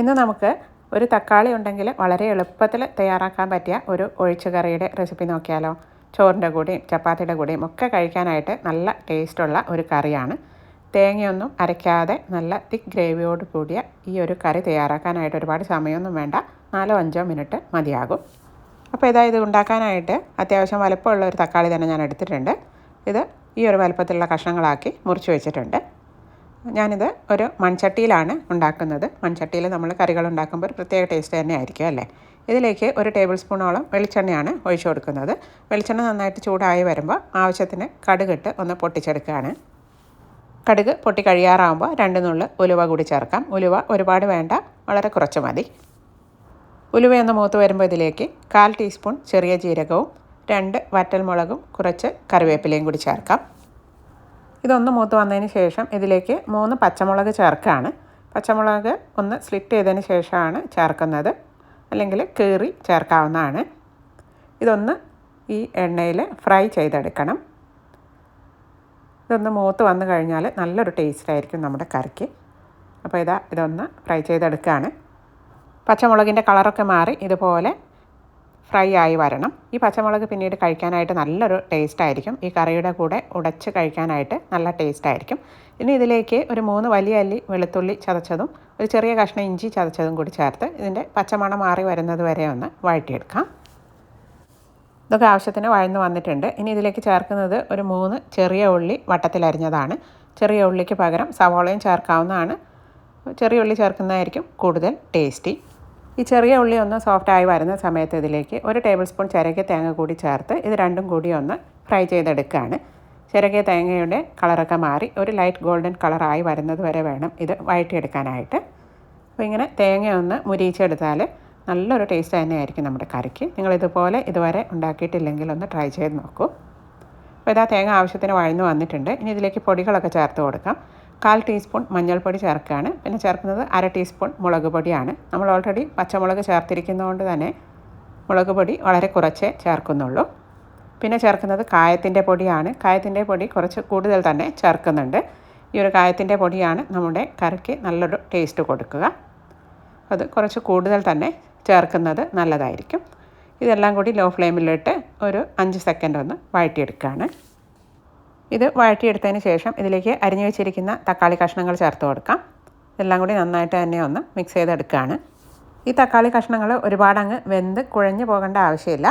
ഇന്ന് നമുക്ക് ഒരു തക്കാളി ഉണ്ടെങ്കിൽ വളരെ എളുപ്പത്തിൽ തയ്യാറാക്കാൻ പറ്റിയ ഒരു ഒഴിച്ചുകറിയുടെ റെസിപ്പി നോക്കിയാലോ. ചോറിന്റെ കൂടെയും ചപ്പാത്തിയുടെ കൂടെയും ഒക്കെ കഴിക്കാനായിട്ട് നല്ല ടേസ്റ്റുള്ള ഒരു കറിയാണ്. തേങ്ങയൊന്നും അരയ്ക്കാതെ നല്ല തിക്ക് ഗ്രേവിയോട് കൂടിയ ഈ ഒരു കറി തയ്യാറാക്കാനായിട്ട് ഒരുപാട് സമയമൊന്നും വേണ്ട. നാലോ അഞ്ചോ മിനിറ്റ് മതിയാകും. അപ്പോൾ ഇതാ ഇത് ഉണ്ടാക്കാനായിട്ട് അത്യാവശ്യം വലുപ്പമുള്ള ഒരു തക്കാളി തന്നെ ഞാൻ എടുത്തിട്ടുണ്ട്. ഇത് ഈ ഒരു വലുപ്പത്തിലുള്ള കഷ്ണങ്ങളാക്കി മുറിച്ച് വെച്ചിട്ടുണ്ട്. ഞാനിത് ഒരു മൺചട്ടിയിലാണ് ഉണ്ടാക്കുന്നത്. മൺചട്ടിയിൽ നമ്മൾ കറികൾ ഉണ്ടാക്കുമ്പോൾ ഒരു പ്രത്യേക ടേസ്റ്റ് തന്നെ ആയിരിക്കും അല്ലേ? ഇതിലേക്ക് ഒരു ടേബിൾ സ്പൂണോളം വെളിച്ചെണ്ണയാണ് ഒഴിച്ചു കൊടുക്കുന്നത്. വെളിച്ചെണ്ണ നന്നായിട്ട് ചൂടായി വരുമ്പോൾ ആവശ്യത്തിന് കടുകിട്ട് ഒന്ന് പൊട്ടിച്ചെടുക്കുകയാണ്. കടുക് പൊട്ടി കഴിയാറാകുമ്പോൾ രണ്ട് നുള്ളു ഉലുവ കൂടി ചേർക്കാം. ഉലുവ ഒരുപാട് വേണ്ട വളരെ കുറച്ച് മതി. ഉലുവയൊന്ന് മൂത്ത് വരുമ്പോൾ ഇതിലേക്ക് കാൽ ടീസ്പൂൺ ചെറിയ ജീരകവും രണ്ട് വറ്റൽമുളകും കുറച്ച് കറിവേപ്പിലയും കൂടി ചേർക്കാം. ഇതൊന്ന് മൂത്ത് വന്നതിന് ശേഷം ഇതിലേക്ക് മൂന്ന് പച്ചമുളക് ചേർക്കുകയാണ് പച്ചമുളക് ഒന്ന് സ്ലിറ്റ് ചെയ്തതിന് ശേഷമാണ് ചേർക്കുന്നത്. അല്ലെങ്കിൽ കീറി ചേർക്കാവുന്നതാണ്. ഇതൊന്ന് ഈ എണ്ണയിൽ ഫ്രൈ ചെയ്തെടുക്കണം. ഇതൊന്ന് മൂത്ത് വന്നു കഴിഞ്ഞാൽ നല്ലൊരു ടേസ്റ്റ് ആയിരിക്കും നമ്മുടെ കറിക്ക്. അപ്പോൾ ഇതാ ഇതൊന്ന് ഫ്രൈ ചെയ്തെടുക്കുകയാണ്. പച്ചമുളകിന്റെ കളറൊക്കെ മാറി ഇതുപോലെ ഫ്രൈ ആയി വരണം. ഈ പച്ചമുളക് പിന്നീട് കഴിക്കാനായിട്ട് നല്ലൊരു ടേസ്റ്റ് ആയിരിക്കും. ഈ കറിയുടെ കൂടെ ഉടച്ച് കഴിക്കാനായിട്ട് നല്ല ടേസ്റ്റ് ആയിരിക്കും. ഇനി ഇതിലേക്ക് ഒരു മൂന്ന് വലിയ അല്ലി വെളുത്തുള്ളി ചതച്ചതും ഒരു ചെറിയ കഷ്ണം ഇഞ്ചി ചതച്ചതും കൂടി ചേർത്ത് ഇതിന്റെ പച്ചമണം മാറി വരുന്നത് വരെ ഒന്ന് വഴറ്റിയെടുക്കാം. ഇതൊക്കെ ആവശ്യത്തിന് വഴന്ന് വന്നിട്ടുണ്ട്. ഇനി ഇതിലേക്ക് ചേർക്കുന്നത് ഒരു മൂന്ന് ചെറിയ ഉള്ളി വട്ടത്തിലരിഞ്ഞതാണ് ചെറിയ ഉള്ളിക്ക് പകരം സവോളയും ചേർക്കാവുന്നതാണ്. ചെറിയ ഉള്ളി ചേർക്കുന്നതായിരിക്കും കൂടുതൽ ടേസ്റ്റി ഈ ചെറിയ ഉള്ളി ഒന്ന് സോഫ്റ്റ് ആയി വരുന്ന സമയത്ത് ഇതിലേക്ക് ഒരു ടേബിൾ സ്പൂൺ ചിരകിയ തേങ്ങ കൂടി ചേർത്ത് ഇത് രണ്ടും കൂടി ഒന്ന് ഫ്രൈ ചെയ്തെടുക്കുകയാണ്. ചിരകിയ തേങ്ങയുടെ കളറൊക്കെ മാറി ഒരു ലൈറ്റ് ഗോൾഡൻ കളറായി വരുന്നത് വരെ വേണം ഇത് വഴറ്റിയെടുക്കാനായിട്ട്. അപ്പോൾ ഇങ്ങനെ തേങ്ങ ഒന്ന് മുരിയിച്ചെടുത്താൽ നല്ലൊരു ടേസ്റ്റ് തന്നെയായിരിക്കും നമ്മുടെ കറിക്ക്. നിങ്ങളിതുപോലെ ഇതുവരെ ഉണ്ടാക്കിയിട്ടില്ലെങ്കിൽ ഒന്ന് ട്രൈ ചെയ്ത് നോക്കൂ. അപ്പോൾ ഇതാ തേങ്ങ ആവശ്യത്തിന് വഴന്നു വന്നിട്ടുണ്ട്. ഇനി ഇതിലേക്ക് പൊടികളൊക്കെ ചേർത്ത് കൊടുക്കാം. കാൽ ടീസ്പൂൺ മഞ്ഞൾപ്പൊടി ചേർക്കുകയാണ്. പിന്നെ ചേർക്കുന്നത് അര ടീസ്പൂൺ മുളക് പൊടിയാണ്. നമ്മൾ ഓൾറെഡി പച്ചമുളക് ചേർത്തിരിക്കുന്നതുകൊണ്ട് തന്നെ മുളക് പൊടി വളരെ കുറച്ചേ ചേർക്കുന്നുള്ളൂ. പിന്നെ ചേർക്കുന്നത് കായത്തിന്റെ പൊടിയാണ്. കായത്തിന്റെ പൊടി കുറച്ച് കൂടുതൽ തന്നെ ചേർക്കുന്നുണ്ട്. ഈ ഒരു കായത്തിന്റെ പൊടിയാണ് നമ്മുടെ കറിക്ക് നല്ലൊരു ടേസ്റ്റ് കൊടുക്കുക. അത് കുറച്ച് കൂടുതൽ തന്നെ ചേർക്കുന്നത് നല്ലതായിരിക്കും. ഇതെല്ലാം കൂടി ലോ ഫ്ലെയിമിലിട്ട് ഒരു അഞ്ച് സെക്കൻഡ് ഒന്ന് വഴറ്റിയെടുക്കുകയാണ്. ഇത് വഴറ്റിയെടുത്തതിന് ശേഷം ഇതിലേക്ക് അരിഞ്ഞു വെച്ചിരിക്കുന്ന തക്കാളി കഷ്ണങ്ങൾ ചേർത്ത് കൊടുക്കാം. ഇതെല്ലാം കൂടി നന്നായിട്ട് തന്നെ ഒന്ന് മിക്സ് ചെയ്തെടുക്കുകയാണ് ഈ തക്കാളി കഷ്ണങ്ങൾ ഒരുപാട് അങ്ങ് വെന്ത് കുഴഞ്ഞു പോകേണ്ട ആവശ്യമില്ല.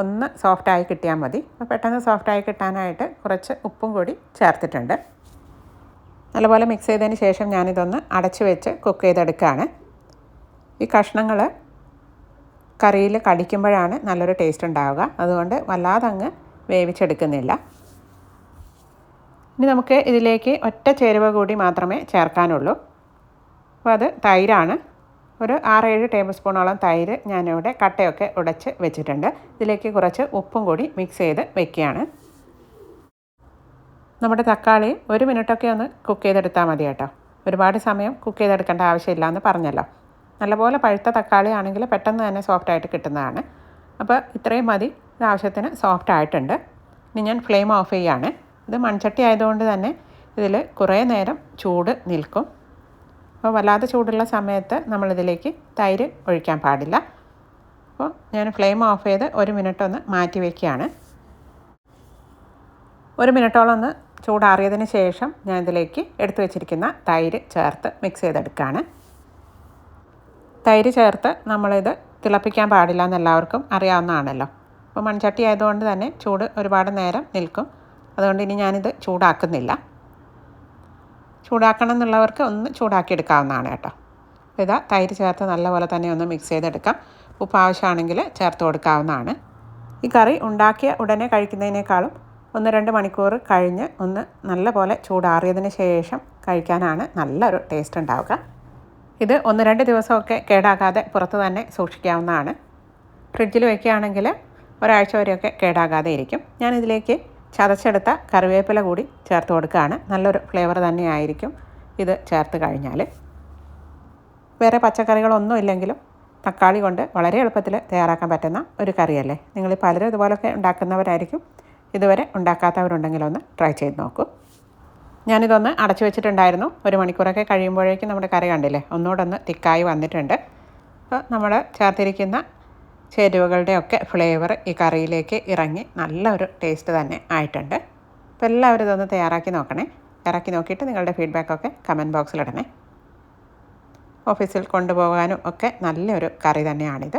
ഒന്ന് സോഫ്റ്റായി കിട്ടിയാൽ മതി. അപ്പോൾ പെട്ടെന്ന് സോഫ്റ്റായി കിട്ടാനായിട്ട് കുറച്ച് ഉപ്പും കൂടി ചേർത്തിട്ടുണ്ട്. നല്ലപോലെ മിക്സ് ചെയ്തതിന് ശേഷം ഞാനിതൊന്ന് അടച്ചു വെച്ച് കുക്ക് ചെയ്തെടുക്കുകയാണ് ഈ കഷ്ണങ്ങൾ കറിയിൽ കടിക്കുമ്പോഴാണ് നല്ലൊരു ടേസ്റ്റ് ഉണ്ടാവുക. അതുകൊണ്ട് വല്ലാതെ അങ്ങ് വേവിച്ചെടുക്കുന്നില്ല. ഇനി നമുക്ക് ഇതിലേക്ക് ഒറ്റ ചേരുവ കൂടി മാത്രമേ ചേർക്കാനുള്ളൂ. അപ്പോൾ അത് തൈരാണ്. ഒരു ആറേഴ് ടേബിൾ സ്പൂണോളം തൈര് ഞാനിവിടെ കട്ടയൊക്കെ ഉടച്ച് വെച്ചിട്ടുണ്ട്. ഇതിലേക്ക് കുറച്ച് ഉപ്പും കൂടി മിക്സ് ചെയ്ത് വെക്കുകയാണ്. നമ്മുടെ തക്കാളി ഒരു മിനിറ്റൊക്കെ ഒന്ന് കുക്ക് ചെയ്തെടുത്താൽ മതി കേട്ടോ. ഒരുപാട് സമയം കുക്ക് ചെയ്തെടുക്കേണ്ട ആവശ്യമില്ല എന്ന് പറഞ്ഞല്ലോ. നല്ലപോലെ പഴുത്ത തക്കാളി ആണെങ്കിൽ പെട്ടെന്ന് തന്നെ സോഫ്റ്റായിട്ട് കിട്ടുന്നതാണ്. അപ്പോൾ ഇത്രയും മതി. ഇത് ആവശ്യത്തിന് സോഫ്റ്റ് ആയിട്ടുണ്ട്. ഇനി ഞാൻ ഫ്ലെയിം ഓഫ് ചെയ്യുകയാണ് ഇത് മൺചട്ടി ആയതുകൊണ്ട് തന്നെ ഇതിൽ കുറേ നേരം ചൂട് നിൽക്കും. അപ്പോൾ വല്ലാതെ ചൂടുള്ള സമയത്ത് നമ്മളിതിലേക്ക് തൈര് ഒഴിക്കാൻ പാടില്ല. അപ്പോൾ ഞാൻ ഫ്ലെയിം ഓഫ് ചെയ്ത് ഒരു മിനിറ്റ് ഒന്ന് മാറ്റി വയ്ക്കുകയാണ് ഒരു മിനിറ്റോളം ഒന്ന് ചൂടാറിയതിന് ശേഷം ഞാൻ ഇതിലേക്ക് എടുത്തു വെച്ചിരിക്കുന്ന തൈര് ചേർത്ത് മിക്സ് ചെയ്തെടുക്കുകയാണ്. തൈര് ചേർത്ത് നമ്മളിത് തിളപ്പിക്കാൻ പാടില്ല എന്ന് എല്ലാവർക്കും അറിയാവുന്നതാണല്ലോ. അപ്പോൾ മൺചട്ടി ആയതുകൊണ്ട് തന്നെ ചൂട് ഒരുപാട് നേരം നിൽക്കും. അതുകൊണ്ട് ഇനി ഞാനിത് ചൂടാക്കുന്നില്ല. ചൂടാക്കണം എന്നുള്ളവർക്ക് ഒന്ന് ചൂടാക്കിയെടുക്കാവുന്നതാണ് കേട്ടോ. ഇതാ തൈര് ചേർത്ത് നല്ലപോലെ തന്നെ ഒന്ന് മിക്സ് ചെയ്തെടുക്കാം. ഉപ്പ് ആവശ്യമാണെങ്കിൽ ചേർത്ത് കൊടുക്കാവുന്നതാണ്. ഈ കറി ഉണ്ടാക്കിയ ഉടനെ കഴിക്കുന്നതിനേക്കാളും ഒന്ന് രണ്ട് മണിക്കൂർ കഴിഞ്ഞ് ഒന്ന് നല്ലപോലെ ചൂടാറിയതിന് ശേഷം കഴിക്കാനാണ് നല്ലൊരു ടേസ്റ്റ് ഉണ്ടാവുക. ഇത് ഒന്ന് രണ്ട് ദിവസമൊക്കെ കേടാകാതെ പുറത്ത് തന്നെ സൂക്ഷിക്കാവുന്നതാണ്. ഫ്രിഡ്ജിൽ വയ്ക്കുകയാണെങ്കിൽ ഒരാഴ്ച വരെയൊക്കെ കേടാകാതെ ഇരിക്കും. ഞാനിതിലേക്ക് ചതച്ചെടുത്ത കറിവേപ്പില കൂടി ചേർത്ത് കൊടുക്കുകയാണ്. നല്ലൊരു ഫ്ലേവർ തന്നെയായിരിക്കും ഇത് ചേർത്ത് കഴിഞ്ഞാൽ. വേറെ പച്ചക്കറികളൊന്നും ഇല്ലെങ്കിലും തക്കാളി കൊണ്ട് വളരെ എളുപ്പത്തിൽ തയ്യാറാക്കാൻ പറ്റുന്ന ഒരു കറിയല്ലേ. നിങ്ങൾ പലരും ഇതുപോലൊക്കെ ഉണ്ടാക്കുന്നവരായിരിക്കും. ഇതുവരെ ഉണ്ടാക്കാത്തവരുണ്ടെങ്കിലൊന്ന് ട്രൈ ചെയ്ത് നോക്കൂ. ഞാനിതൊന്ന് അടച്ചു വെച്ചിട്ടുണ്ടായിരുന്നു. ഒരു മണിക്കൂറൊക്കെ കഴിയുമ്പോഴേക്കും നമ്മുടെ കറി കണ്ടില്ലേ? ഒന്നുകൂടെ ഒന്ന് തിക്കായി വന്നിട്ടുണ്ട്. അപ്പോൾ നമ്മൾ ചേർത്തിരിക്കുന്ന ചേരുവകളുടെയൊക്കെ ഫ്ലേവർ ഈ കറിയിലേക്ക് ഇറങ്ങി നല്ലൊരു ടേസ്റ്റ് തന്നെ ആയിട്ടുണ്ട്. അപ്പോൾ എല്ലാവരും ഇതൊന്ന് തയ്യാറാക്കി നോക്കണേ. തയ്യാറാക്കി നോക്കിയിട്ട് നിങ്ങളുടെ ഫീഡ്ബാക്കൊക്കെ കമന്റ് ബോക്സിലിടണേ ഓഫീസിൽ കൊണ്ടുപോകാനും ഒക്കെ നല്ലൊരു കറി തന്നെയാണിത്.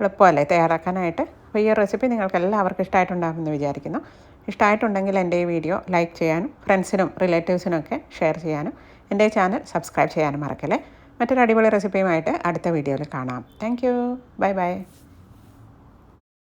എളുപ്പമല്ലേ തയ്യാറാക്കാനായിട്ട്? അപ്പോൾ ഈ റെസിപ്പി നിങ്ങൾക്ക് എല്ലാവർക്കും ഇഷ്ടമായിട്ടുണ്ടാകുമെന്ന് വിചാരിക്കുന്നു. ഇഷ്ടമായിട്ടുണ്ടെങ്കിൽ എന്റെ ഈ വീഡിയോ ലൈക്ക് ചെയ്യാനും ഫ്രണ്ട്സിനും റിലേറ്റീവ്സിനും ഒക്കെ ഷെയർ ചെയ്യാനും എന്റെ ചാനൽ സബ്സ്ക്രൈബ് ചെയ്യാനും മറക്കല്ലേ. മറ്റൊരു അടിപൊളി റെസിപ്പിയുമായിട്ട് അടുത്ത വീഡിയോയിൽ കാണാം. Thank you bye bye